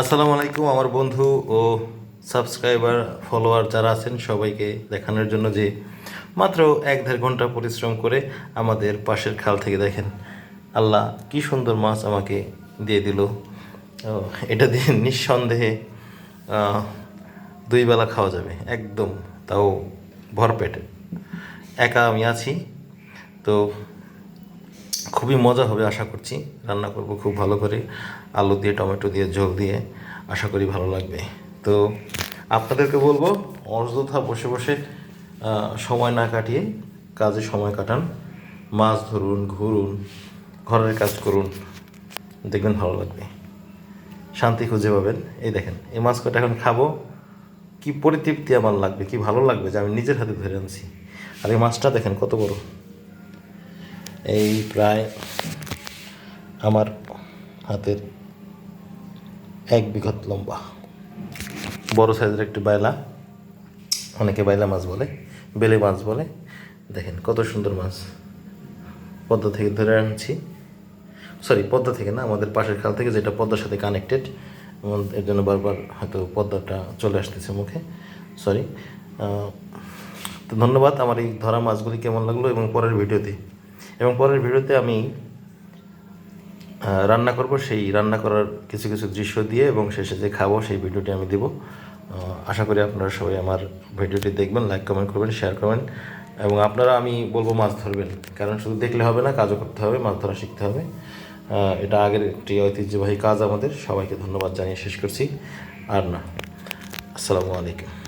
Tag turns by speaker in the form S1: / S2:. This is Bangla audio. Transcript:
S1: আসসালামু আলাইকুম আমার বন্ধু ও সাবস্ক্রাইবার, ফলোয়ার যারা আছেন সবাইকে দেখানোর জন্য যে মাত্র এক দেড় ঘণ্টা পরিশ্রম করে আমাদের পাশের খাল থেকে দেখেন আল্লাহ কি সুন্দর মাছ আমাকে দিয়ে দিল। এটা দিয়ে নিঃসন্দেহে দুই বেলা খাওয়া যাবে, একদম, তাও ভরপেটে। একা আমি আছি, তো খুবই মজা হবে আশা করছি। রান্না করব খুব ভালো করে। আলু দিয়ে, টমেটো দিয়ে, ঝোল দিয়ে আশা করি ভালো লাগবে। তো আপনাদেরকে বলব, অযথা বসে বসে সময় না কাটিয়ে কাজে সময় কাটান। মাছ ধরুন, ঘুরুন, ঘরের কাজ করুন, দেখবেন ভালো লাগবে। শান্তি খুঁজে পাবেন। এই দেখেন, এই মাছ কটা এখন খাব। কি পরিতৃপ্তি আমার লাগবে, কি ভালো লাগবে যে আমি নিজের হাতে ধরে আনছি। আর এই মাছটা দেখেন কত বড়। এই প্রায় আমার হাতের এক বিঘত লম্বা। বড় সাইজের একটি বাইলা অনেকে বাইলা মাছ বলে, বেলে মাছ বলে। দেখেন কত সুন্দর মাছ। পদ্মা থেকে ধরে আনছি। সরি পদ্মা থেকে না, আমাদের পাশের খাল থেকে যেটা পদ্মার সাথে কানেক্টেড এর জন্য বারবার হয়তো পদ্মাটা চলে আসতেছে মুখে। সরি তো ধন্যবাদ, আমার এই ধরা মাছগুলি কেমন লাগল এবং পরের ভিডিওতে এবং পরের ভিডিওতে আমি রান্না করব, সেই রান্না করার কিছু কিছু দৃশ্য দিয়ে এবং শেষে যে খাব সেই ভিডিওটি আমি দেবো। আশা করি আপনারা সবাই আমার ভিডিওটি দেখবেন লাইক কমেন্ট করবেন শেয়ার করবেন। এবং আপনারা, আমি বলব মাছ ধরবেন, কারণ শুধু দেখলে হবে না, কাজও করতে হবে, মাছ ধরা শিখতে হবে। এটা আগের একটি ঐতিহ্যবাহী কাজ আমাদের, সবাইকে ধন্যবাদ জানিয়ে শেষ করছি। আর না, আসসালামু আলাইকুম।